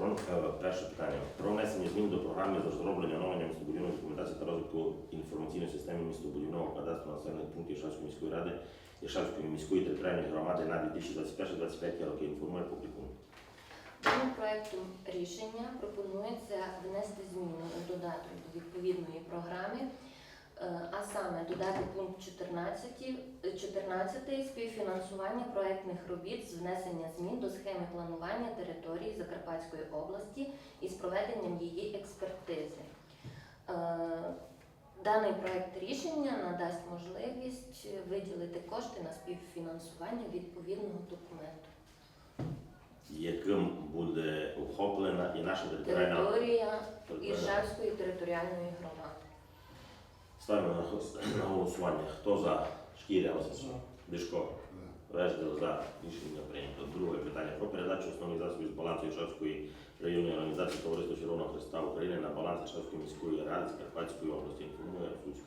Е, перше питання. Про внесення змін до програми з розроблення оновлення містобудівної документації та розвитку інформаційної системи містобудівного кадастру населених пунктів Шавської міської ради і Шавської міської територіальної громади на 2021-2025 роки. Інформує Попікун. Даним проектом рішення пропонується внести зміни у додаток до відповідної програми, а саме додати пункт 14, е, 14 співфінансування проектних робіт з внесення змін до схеми планування території Закарпатської області із проведенням її експертизи. Е, Даний проект рішення надасть можливість виділити кошти на співфінансування відповідного документу. Яким буде охоплена і наша територіальна Територія Іршавської територіальної громади. Ставимо на, гос- на голосування. Хто за? Шкіря Осадча. Дишко. Веждел за. Рішення прийнято. Друге питання про передачу основних засобів з балансу Іршавської районної організації Товариства Червоного Христа України на баланс Іршавської міської ради Закарпатської області. Інформує Русуцька.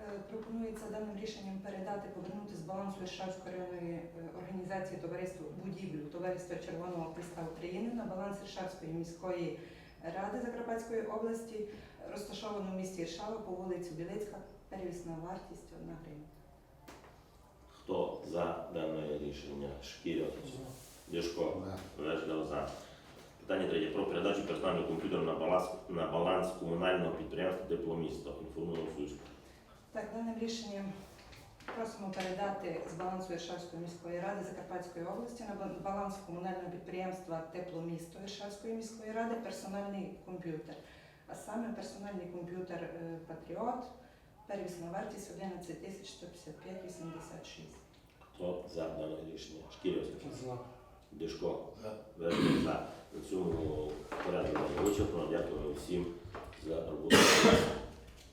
Е, Пропонується даним рішенням передати, повернути з балансу Іршавської районної е, організації товариства будівлю Товариства Червоного Христа України на баланс Іршавської міської ради Закарпатської області, розташовано в місті Іршава по вулиці Білицька, первісна вартість 1 гривня. Хто за дане рішення? Шкіря Осадча. Дишко. За. Питання третє про передачу персонального комп'ютера на баланс, на баланс комунального підприємства Тепломісто. Інформує Русуцька. Так, даним рішенням просимо передати з балансу Іршавської міської ради Закарпатської області на баланс комунального підприємства Тепломісто Іршавської міської ради персональний комп'ютер. А саме персональний комп'ютер е, Патріот, первісна вартість 11 тисяч 155,86. Хто за дане рішення? Шкіря За. Дишко. Веждел за. На цьому порядок вичерпано. Дякую всім за роботу.